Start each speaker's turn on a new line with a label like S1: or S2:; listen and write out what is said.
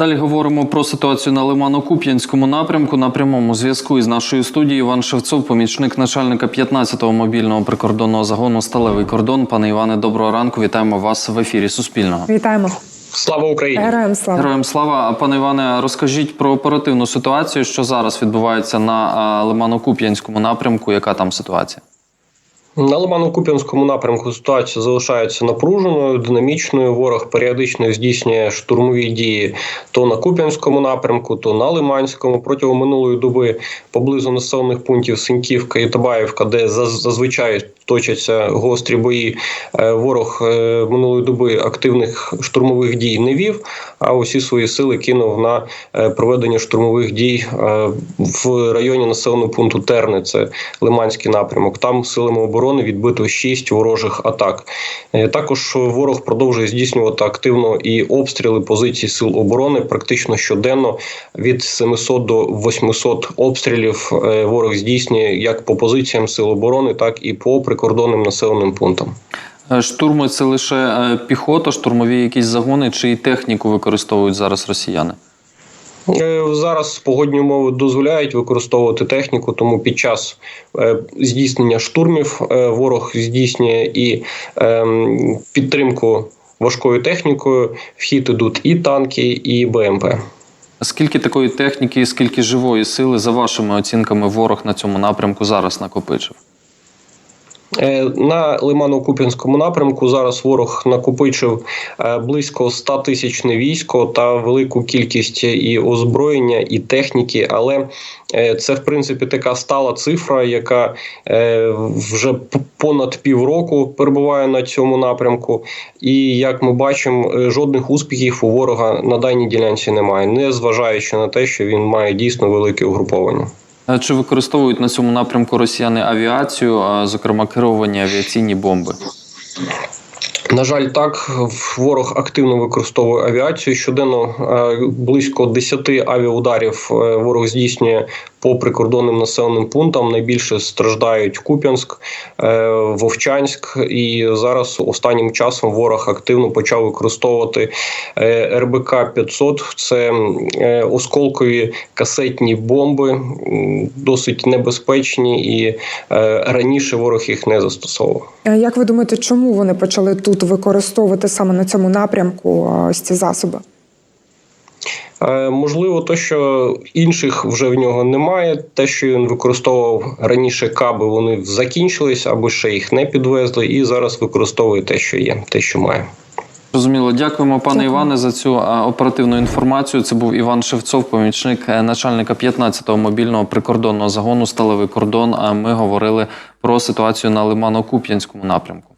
S1: Далі говоримо про ситуацію на Лимано-Куп'янському напрямку. На прямому зв'язку із нашою студією Іван Шевцов, помічник начальника 15-го мобільного прикордонного загону Сталевий кордон. Пане Іване, доброго ранку. Вітаємо вас в ефірі Суспільного.
S2: Вітаємо.
S3: Слава Україні!
S2: Героям слава.
S1: Героям слава, А, пане Іване, розкажіть про оперативну ситуацію, що зараз відбувається на Лимано-Куп'янському напрямку. Яка там ситуація?
S3: На Лимано-Куп'янському напрямку ситуація залишається напруженою, динамічною. Ворог періодично здійснює штурмові дії то на Куп'янському напрямку, то на Лиманському. Протягом минулої доби поблизу населених пунктів Синьківка і Табаївка, де заз- зазвичай точаться гострі бої. е, Ворог е, минулої доби активних штурмових дій не вів, а усі свої сили кинув на е, проведення штурмових дій в районі населеного пункту Терни. Це Лиманський напрямок. Там силами оборони відбито 6 ворожих атак. Також ворог продовжує здійснювати активно і обстріли позицій сил оборони. Практично щоденно від 700 до 800 обстрілів ворог здійснює як по позиціям сил оборони, так і по прикордонним населеним пунктам.
S1: Е, Штурми це лише е, піхота, штурмові якісь загони, чи і техніку використовують зараз росіяни?
S3: Е, Зараз погодні умови дозволяють використовувати техніку, тому під час здійснення штурмів ворог здійснює і ем, підтримку важкою технікою. В хід ідуть і танки, і БМП.
S1: Скільки такої техніки і скільки живої сили, за вашими оцінками, ворог на цьому напрямку зараз накопичив?
S3: Е, На Лимано-Куп'янському напрямку зараз ворог накопичив е, близько 100 тисячне військо та велику кількість і озброєння, і техніки. Але е, це в принципі така стала цифра, яка вже понад півроку перебуває на цьому напрямку. І як ми бачимо, жодних успіхів у ворога на даній ділянці немає, не зважаючи на те, що він має дійсно велике угруповання.
S1: Е, Чи використовують на цьому напрямку росіяни авіацію, зокрема керовані авіаційні бомби?
S3: На жаль, так ворог активно використовує авіацію. Щоденно е, близько 10 авіаударів е, ворог здійснює по прикордонним населеним пунктам. Найбільше страждають Куп'янськ, е, Вовчанськ, і зараз останнім часом ворог активно почав використовувати е, РБК 500 Це е, осколкові касетні бомби, досить небезпечні, і раніше ворог їх не застосовував.
S2: Як ви думаєте, чому вони почали тут використовувати саме на цьому напрямку ось ці засоби?
S3: Е, Можливо, то, що інших вже в нього немає. Те, що він використовував раніше каби, вони закінчились або ще їх не підвезли, і зараз використовує те, що є, те, що має.
S1: Зрозуміло, дякуємо, пане
S2: Дякую.
S1: Іване, за цю оперативну інформацію. Це був Іван Шевцов, помічник е, начальника 15-го мобільного прикордонного загону Сталевий кордон. А ми говорили про ситуацію на Лимано-Куп'янському напрямку.